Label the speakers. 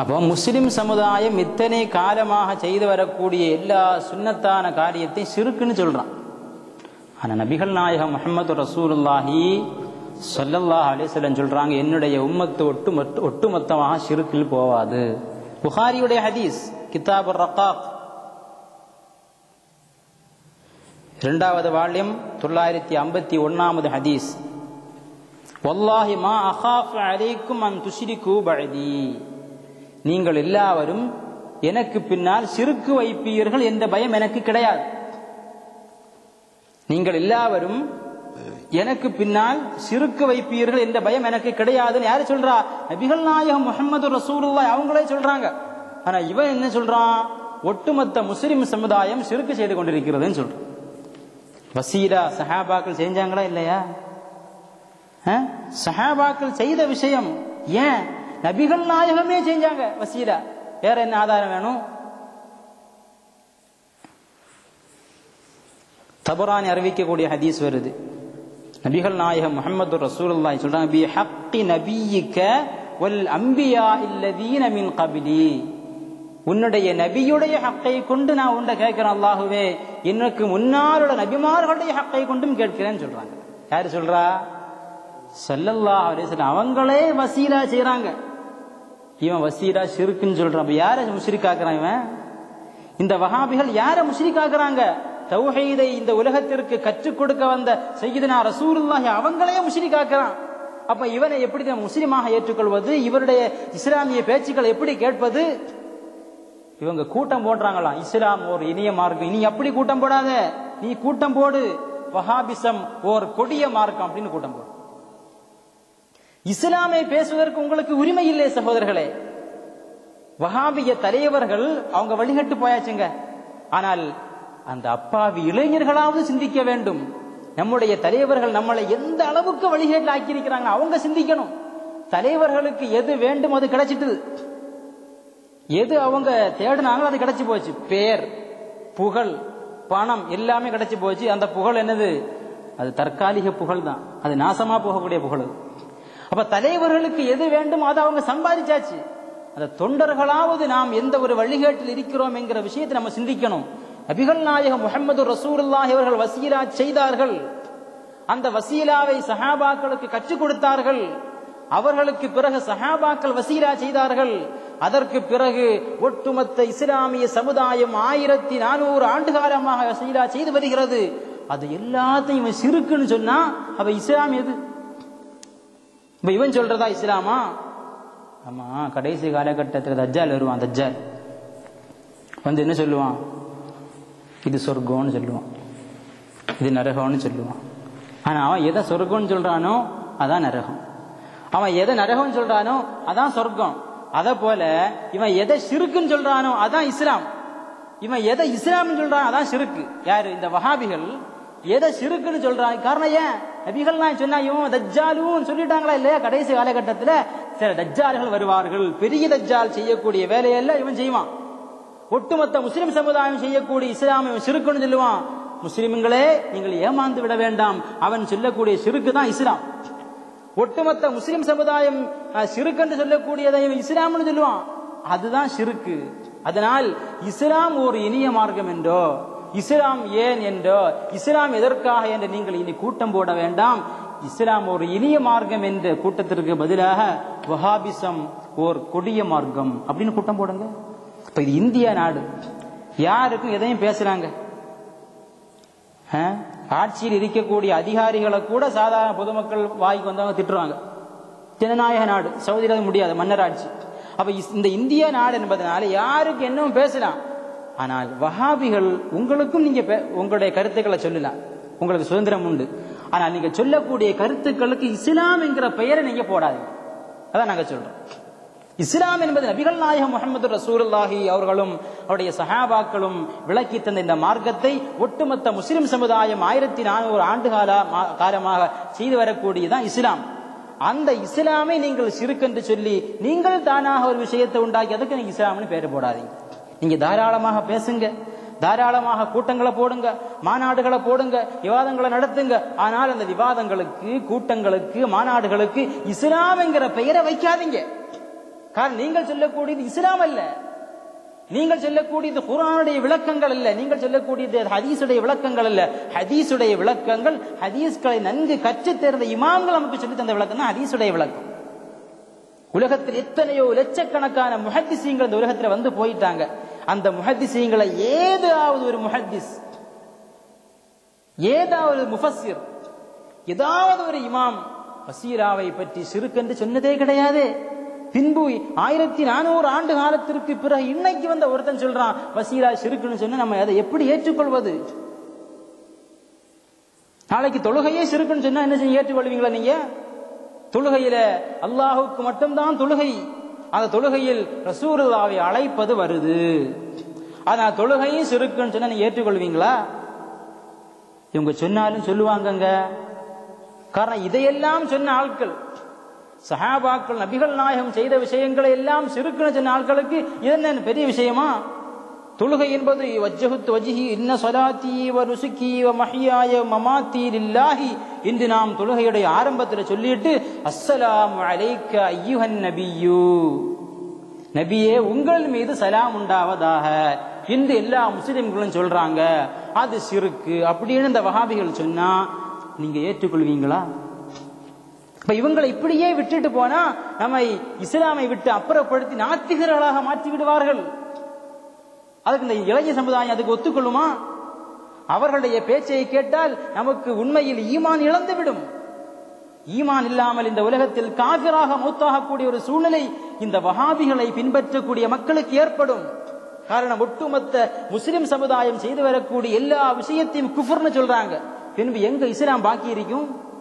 Speaker 1: அப்போ முஸ்லிம் சமுதாயம் இத்தனை காலமாக செய்து வரக்கூடிய எல்லா சுன்னத்தான காரியத்தையும் சிறுக்குன்னு சொல்றான். ஆனா நபிகள் நாயகம் முகமது ரசூலுல்லாஹி சொல்லல்லாஹ் அலைஹி சொல்றாங்க என்னுடைய உம்மத்து ஒட்டு ஒட்டுமொத்தமாக சிறுக்கில் போவாது. புகாரியுடைய ஹதீஸ் கிதாப் ரக்காக் இரண்டாவது வால்யம் தொள்ளாயிரத்தி ஐம்பத்தி ஒன்னாவது ஹதீஸ். வல்லாஹி மா அஹாஃப் அலைக்கும் அன் துஷிரிக்கு பழதி நீங்கள் எல்லாவரும் எனக்கு பின்னால் சிறுக்கு வைப்பீர்கள் என்ற பயம் எனக்கு கிடையாது. நீங்கள் எல்லாவரும் எனக்கு பின்னால் சிறுக்கு வைப்பீர்கள் என்ற பயம் எனக்கு கிடையாதுன்னு யாரு சொல்றா? நபிகள் நாயகம் முகமது ரசூலுல்லாஹ் அவங்களே சொல்றாங்க. ஆனா இவன் என்ன சொல்றான்? ஒட்டுமொத்த முஸ்லிம் சமுதாயம் சிறுக்கு செய்து கொண்டிருக்கிறதுன்னு சொல்றான். வசீரா சஹாபாக்கள் செஞ்சாங்களா இல்லையா? சஹாபாக்கள் செய்த விஷயம் ஏன்? நபிகள் நாயகமே செஞ்சாங்க வசீலா வேற என்ன ஆதாரம் வேணும்? தபரானி அறிவிக்கக்கூடிய ஹதீஸ் வருது. நபிகள் நாயகம் முகமது ரசூலுல்லாஹி சொல்றாங்க பி ஹக்கி நபியிக்க வல் அம்பியா இல்லதீன மின் கபிலி. உன்னுடைய நபியுடைய ஹக்கை கொண்டு நான் உன்னை கேட்கிறேன் அல்லாஹுவே. எனக்கு முன்னாளோட நபிமார்களுடைய ஹக்கை கொண்டும் கேட்கிறேன்னு சொல்றாங்க. யாரு சொல்றா? செல்லல்லா அலைஹி வஸல்லம். அவங்களே வசீலா செய்யறாங்க இவன் வசீரா சிறுக்குன்னு சொல்றான். அப்ப யார முஷிரிக்காக்குறான் இவன்? இந்த வஹாபிகள் யார முஷிரிக்காக்குறாங்க? தௌஹீதை இந்த உலகத்திற்கு கற்றுக் கொடுக்க வந்த சையீதுனா ரசூலுல்லாஹி அவங்களே முஷிரிக்காக்குறான். அப்ப இவனை எப்படி நம்ம முஸ்லிமாக ஏற்றுக்கொள்வது? இவருடைய இஸ்லாமிய பேச்சுக்களை எப்படி கேட்பது? இவங்க கூட்டம் போடுறாங்களாம். இஸ்லாம் ஒரு இனிய மார்க்கம். இனி அப்படி கூட்டம் போடாத. நீ கூட்டம் போடு. வஹாபிசம் ஓர் கொடிய மார்க்கம் அப்படின்னு கூட்டம் போடு. இஸ்லாமை பேசுவதற்கு உங்களுக்கு உரிமை இல்லை சகோதரர்களே. வஹாபிய தலைவர்கள் அவங்க வழிகட்டு போயாச்சுங்க. ஆனால் அந்த அப்பாவி இளைஞர்களாவது சிந்திக்க வேண்டும். நம்முடைய தலைவர்கள் நம்மளை எந்த அளவுக்கு வழிகேட்டில் ஆக்கியிருக்கிறாங்க அவங்க சிந்திக்கணும். தலைவர்களுக்கு எது வேண்டும் அது கிடைச்சிட்டு எது அவங்க தேடினாங்களோ அது கிடைச்சி போச்சு. பேர் புகழ் பணம் எல்லாமே கிடைச்சி போச்சு. அந்த புகழ் என்னது? அது தற்காலிக புகழ் தான் அது நாசமா போகக்கூடிய புகழ். அப்ப தலைவர்களுக்கு எது வேண்டும்? அதை அவங்க சம்பாதிச்சாச்சு. அந்த தொண்டர்களாவது நாம் எந்த ஒரு வழிகேட்டில் இருக்கிறோம் என்கிற விஷயத்தை நம்ம சிந்திக்கணும். நபிகள் நாயகம் முகமது ரசூலுல்லாஹி அவர்கள் வசீலா செய்தார்கள். அந்த வசீலாவை சஹாபாக்களுக்கு கற்றுக் கொடுத்தார்கள். அவர்களுக்கு பிறகு சஹாபாக்கள் வசீலா செய்தார்கள். அதற்கு பிறகு ஒட்டுமொத்த இஸ்லாமிய சமுதாயம் ஆயிரத்தி நானூறு ஆண்டு காலமாக வசீலா செய்து வருகிறது. அது எல்லாத்தையும் சிறுக்குன்னு சொன்னா அவ இஸ்லாம் எது? இப்ப இவன் சொல்றதா இஸ்லாமா? ஆமா கடைசி காலகட்டத்தில் தஜ்ஜால் வருவான் தஜ்ஜால். வந்து என்ன சொல்லுவான்? இது சொர்க்கம்னு சொல்லுவான். இது நரகம்னு சொல்லுவான். ஆனா அவன் எதை சொர்க்கம்னு சொல்றானோ அதான் நரகம். அவன் எதை நரகம்னு சொல்றானோ அதான் சொர்க்கம். அத போல இவன் எதை சிறுக்குன்னு சொல்றானோ அதான் இஸ்லாம். இவன் எதை இஸ்லாம்னு சொல்றான் அதான் சிறுக்கு. யாரு? இந்த வஹாபிகள் எதை சிறுக்குன்னு சொல்றான் காரணம் ஏன்? நபிகள் நான் சொன்னா தஜ்ஜாலும் சொல்லிட்டாங்களா இல்லையா? கடைசி காலகட்டத்தில் சில தஜ்ஜால்கள் வருவார்கள். பெரிய தஜ்ஜால் செய்யக்கூடிய வேலையெல்லாம் இவன் செய்வான். ஒட்டுமொத்த முஸ்லிம் சமுதாயம் செய்யக்கூடிய இஸ்லாம் இவன் சிறுக்குன்னு சொல்லுவான். முஸ்லிம்களே நீங்கள் ஏமாந்து விட வேண்டாம். அவன் சொல்லக்கூடிய சிறுக்கு தான் இஸ்லாம். ஒட்டுமொத்த முஸ்லிம் சமுதாயம் சிறுக்குன்னு சொல்லக்கூடியதை இவன் இஸ்லாம்னு சொல்லுவான். அதுதான் சிறுக்கு. அதனால் இஸ்லாம் ஒரு இனிய மார்க்கம் என்றோ இஸ்லாம் ஏன் என்றோ இஸ்லாம் எதற்காக என்று நீங்கள் இனி கூட்டம் போட வேண்டாம். இஸ்லாம் ஒரு இனிய மார்க்கம் என்ற கூட்டத்திற்கு பதிலாக வஹாபிசம் ஓர் கொடிய மார்க்கம். அப்படின்னு கூட்டம் போடுங்க. இப்ப இது இந்திய நாடு. யாருக்கும் எதையும் பேசுறாங்க? ஆட்சியில் இருக்கக்கூடிய அதிகாரிகளை கூட சாதாரண பொதுமக்கள் வாய்க்கு வந்தவங்க திட்டுறாங்க ஜனநாயக நாடு. சவுதியில அது முடியாது. மன்னர் ஆட்சி. அப்ப இஸ்- இந்த இந்திய நாடு என்பதனால யாருக்கு என்னவும் பேசலாம். ஆனால் வஹாபிகள் உங்களுக்கும் நீங்க பே- உங்களுடைய கருத்துக்களை சொல்லலாம். உங்களுக்கு சுதந்திரம் உண்டு. ஆனால் நீங்க சொல்லக்கூடிய கருத்துக்களுக்கு இஸ்லாம் என்கிற பெயரை நீங்க போடாதீங்க. அதான் நாங்க சொல்றோம். இஸ்லாம் என்பது நபிகள் நாயகம் முகமது ரசூலுல்லாஹி அவர்களும் அவருடைய சஹாபாக்களும் விளக்கி தந்த இந்த மார்க்கத்தை ஒட்டுமொத்த முஸ்லிம் சமுதாயம் ஆயிரத்தி நானூறு ஆண்டு கால மா- காலமாக செய்து வரக்கூடியதான் இஸ்லாம். அந்த இஸ்லாமை நீங்கள் சிறுக்கென்று சொல்லி நீங்கள் தானாக ஒரு விஷயத்தை உண்டாக்கி அதுக்கு நீங்க இஸ்லாம்னு பேர் போடாதீங்க. நீங்க தாராளமாக பேசுங்க. தாராளமாக கூட்டங்களை போடுங்க. மாநாடுகளை போடுங்க. விவாதங்களை நடத்துங்க. ஆனால் அந்த விவாதங்களுக்கு கூட்டங்களுக்கு மாநாடுகளுக்கு இஸ்லாம் என்கிற பெயரை வைக்காதீங்க. காரணம் நீங்கள் சொல்லக்கூடியது இஸ்லாம் அல்ல. நீங்கள் சொல்லக்கூடியது குரானுடைய விளக்கங்கள் அல்ல. நீங்கள் சொல்லக்கூடியது ஹதீஸுடைய விளக்கங்கள் அல்ல. ஹதீஸுடைய விளக்கங்கள் ஹதீஸ்களை நன்கு கற்று தேர்ந்த இமாம்கள் நமக்கு சொல்லி தந்த விளக்கம் தான் ஹதீஸுடைய விளக்கம். உலகத்தில் எத்தனையோ லட்சக்கணக்கான முஹத்திசீங்கள் இந்த உலகத்தில் வந்து போயிட்டாங்க. அந்த முஹத்திசீங்களை ஏதாவது ஒரு முஹத்திஸ் ஏதாவது முஃபஸ்ஸிர் ஏதாவது ஒரு இமாம் பசீராவை பற்றி சிறுக்கென்று சொன்னதே கிடையாது. பின்பு ஆயிரத்தி நானூறு ஆண்டு காலத்திற்கு பிறகு இன்னைக்கு வந்த ஒருத்தன் சொல்றான் பசீரா சிறுக்குன்னு சொன்ன நம்ம அதை எப்படி ஏற்றுக்கொள்வது? நாளைக்கு தொழுகையே சிறுக்குன்னு சொன்னா என்ன செய்ய ஏற்றுக்கொள்வீங்களா நீங்க? தொழுகையில அல்லாஹுக்கு மட்டும்தான் தொழுகை. அந்த தொழுகையில் ரசூருல்லாவை அழைப்பது வருது. அது தொழுகையும் சிறுக்குன்னு சொன்னா நீங்க ஏற்றுக்கொள்வீங்களா? இவங்க சொன்னாலும் சொல்லுவாங்கங்க. காரணம் இதையெல்லாம் சொன்ன ஆட்கள் சஹாபாக்கள் நபிகள் நாயகம் செய்த விஷயங்களை எல்லாம் சிறுக்குன்னு சொன்ன ஆட்களுக்கு இது என்ன பெரிய விஷயமா? தொழுகை என்பது வஜ்ஜகுத் வஜ்ஹி இன்ன சொலாத்தி வ ருசுக்கி வ மஹியாய மமாத்தி லில்லாஹி இன்று நாம் தொழுகையுடைய ஆரம்பத்தில் சொல்லிட்டு அஸ்ஸலாம் அலைக்க ஐயுஹன் நபியூ. நபியே உங்கள் மீது சலாம் உண்டாவதாக இன்று எல்லா முஸ்லிம்களும் சொல்றாங்க. அது சிறுக்கு. அப்படின்னு இந்த வஹாபிகள் சொன்னா நீங்க ஏற்றுக்கொள்வீங்களா? இப்ப இவங்களை இப்படியே விட்டுட்டு போனா நம்மை இஸ்லாமை விட்டு அப்புறப்படுத்தி நாத்திகர்களாக மாற்றி விடுவார்கள் அதுக்கு இந்த இளைய சமுதாயம் அதுக்கு ஒத்துக்கொள்ளுமா? அவர்களுடைய பேச்சை கேட்டால் நமக்கு உண்மையில் ஈமான் இழந்துவிடும். ஈமான் இல்லாமல் இந்த உலகத்தில் காபிராக மூத்தாகக்கூடிய ஒரு சூழ்நிலை இந்த வகாபிகளை பின்பற்றக்கூடிய மக்களுக்கு ஏற்படும். காரணம் ஒட்டுமொத்த முஸ்லிம் சமுதாயம் செய்து வரக்கூடிய எல்லா விஷயத்தையும் குஃபர்னு சொல்றாங்க. பின்பு எங்க இஸ்லாம் பாக்கி இருக்கும்?